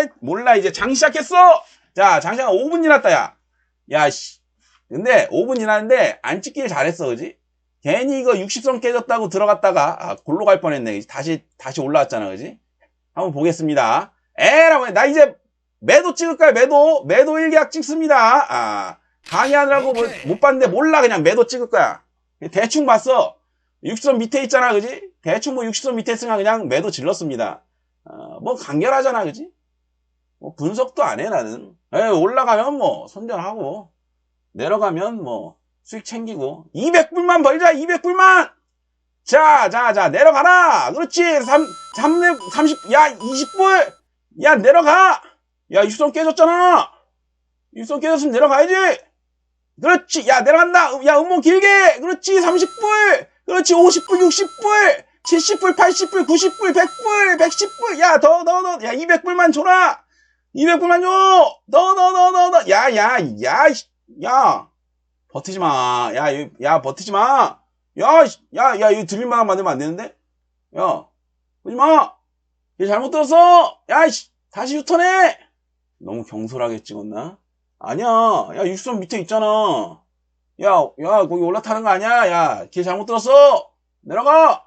왜 몰라 이제 장 시작했어! 자 장시간 5분 지났다 야 야씨. 근데 5분 지났는데 안 찍길 잘했어 그지? 괜히 이거 60선 깨졌다고 들어갔다가 아 골로 갈 뻔했네? 다시 다시 올라왔잖아 그지? 한번 보겠습니다. 에라고 해. 나 이제 매도 찍을까요? 매도? 매도 일계약 찍습니다. 아 강의하느라고 뭐- 못 봤는데 몰라 그냥 매도 찍을 거야. 대충 봤어. 60선 밑에 있잖아 그지? 대충 뭐 60선 밑에 있으면 그냥 매도 질렀습니다. 어, 뭐 간결하잖아, 그지? 뭐 분석도 안 해, 나는. 에, 올라가면 뭐, 선전하고, 내려가면 뭐, 수익 챙기고, 200불만 벌자, 200불만! 자, 자, 자, 내려가라! 그렇지! 3, 3, 30, 야, 20불! 야, 내려가! 야, 육선 깨졌잖아! 육선 깨졌으면 내려가야지! 그렇지! 야, 내려간다! 야, 음모 길게! 그렇지! 30불! 그렇지! 50불, 60불! 70불, 80불, 90불, 100불, 110불, 야, 더, 더, 더, 야, 200불만 줘라! 200불만 줘! 더, 더, 더, 더, 더, 야, 야, 야, 야, 버티지 마. 야, 이- 야, 버티지 마. 야, 야, 야, 이거 들릴만한 만들면 안 되는데? 야, 보지 마! 얘 잘못 들었어! 야, 이 씨, 다시 유턴해! 너무 경솔하게 찍었나? 아니야. 야, 육선 밑에 있잖아. 야, 야, 거기 올라타는 거 아니야? 야, 길 잘못 들었어! 내려가!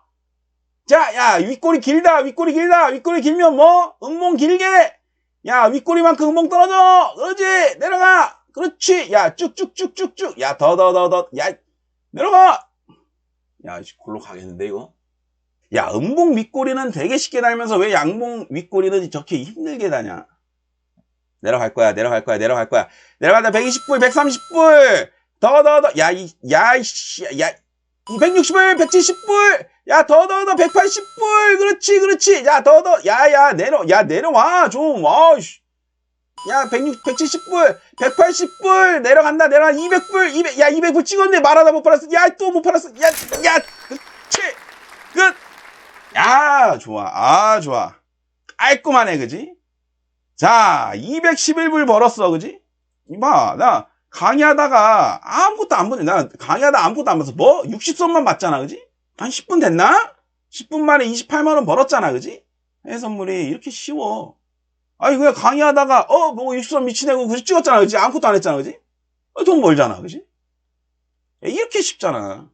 자, 야, 윗꼬리 길다, 윗꼬리 길다, 윗꼬리 길면 뭐? 음봉 길게! 야, 윗꼬리만큼 음봉 떨어져! 그렇지! 내려가! 그렇지! 야, 쭉쭉쭉쭉쭉! 야, 더, 더, 더, 더, 야, 내려가! 야, 이 골로 가겠는데, 이거? 야, 음봉 윗꼬리는 되게 쉽게 달면서 왜 양봉 윗꼬리는 저렇게 힘들게 다냐? 내려갈 거야, 내려갈 거야, 내려갈 거야. 내려간다, 120불, 130불! 더, 더, 더, 야, 이, 야, 이씨, 야, 260불, 170불! 야, 더, 더, 더, 180불! 그렇지, 그렇지! 야, 더, 더, 야, 야, 내려, 야, 내려와, 좀, 어이씨. 야, 160, 170불, 180불! 내려간다, 내려가, 200불, 200, 야, 200불 찍었네, 말하다 못 팔았어. 야, 또 못 팔았어. 야, 야, 그렇지! 끝! 야, 좋아, 아, 좋아. 깔끔하네, 그지? 자, 211불 벌었어, 그지? 이봐, 나, 강의하다가 아무것도 안 보네. 나 강의하다 아무것도 안 봤어. 뭐? 60선만 봤잖아, 그지? 한 10분 됐나? 10분 만에 28만원 벌었잖아, 그지? 해선물이 이렇게 쉬워. 아니, 그냥 강의하다가, 어, 뭐 60선 미치내고 그지 찍었잖아, 그지? 아무것도 안 했잖아, 그지? 어, 돈 벌잖아, 그지? 이렇게 쉽잖아.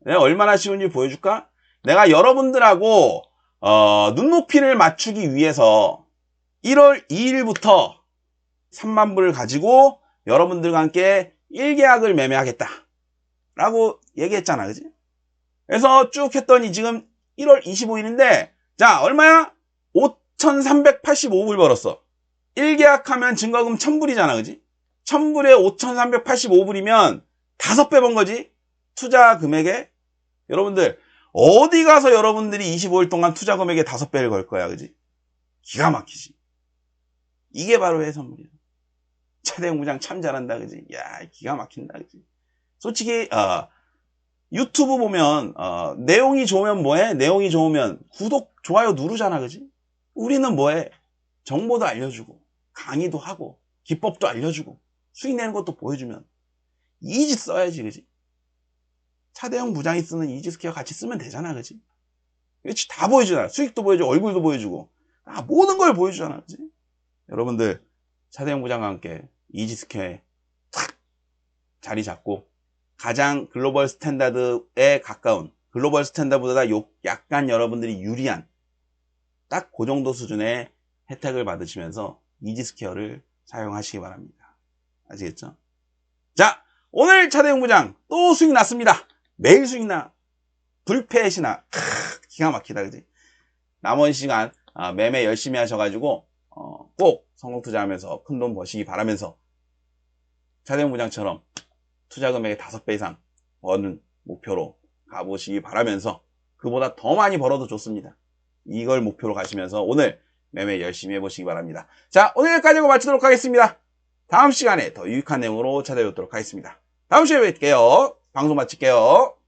내가 얼마나 쉬운지 보여줄까? 내가 여러분들하고, 어, 눈높이를 맞추기 위해서 1월 2일부터 3만 불을 가지고 여러분들과 함께 1계약을 매매하겠다. 라고 얘기했잖아. 그지? 그래서 쭉 했더니 지금 1월 25일인데, 자, 얼마야? 5,385불 벌었어. 1계약하면 증거금 1,000불이잖아. 그지? 1,000불에 5,385불이면 5배 번 거지? 투자 금액에? 여러분들, 어디 가서 여러분들이 25일 동안 투자 금액에 5배를 걸 거야. 그지? 기가 막히지. 이게 바로 해선물이야. 차대용 부장 참 잘한다, 그지? 야, 기가 막힌다, 그지? 솔직히, 어, 유튜브 보면, 어, 내용이 좋으면 뭐해? 내용이 좋으면 구독, 좋아요 누르잖아, 그지? 우리는 뭐해? 정보도 알려주고, 강의도 하고, 기법도 알려주고, 수익 내는 것도 보여주면, 이지 써야지, 그지? 차대용 부장이 쓰는 이지스퀘어 같이 쓰면 되잖아, 그지? 그렇지, 다 보여주잖아. 수익도 보여주고, 얼굴도 보여주고, 아, 모든 걸 보여주잖아, 그지? 여러분들, 차대용 부장과 함께 이지스퀘어에 탁 자리 잡고 가장 글로벌 스탠다드에 가까운 글로벌 스탠다드보다 요- 약간 여러분들이 유리한 딱 그 정도 수준의 혜택을 받으시면서 이지스퀘어를 사용하시기 바랍니다. 아시겠죠? 자, 오늘 차대용 부장 또 수익 났습니다. 매일 수익 나. 불패시나. 크, 기가 막히다, 그지? 남은 시간 아, 매매 열심히 하셔가지고 어, 꼭 성공 투자하면서 큰 돈 버시기 바라면서 차대용 부장처럼 투자 금액의 5배 이상 버는 목표로 가보시기 바라면서 그보다 더 많이 벌어도 좋습니다. 이걸 목표로 가시면서 오늘 매매 열심히 해보시기 바랍니다. 자, 오늘 여기까지 마치도록 하겠습니다. 다음 시간에 더 유익한 내용으로 찾아뵙도록 하겠습니다. 다음 시간에 뵐게요. 방송 마칠게요.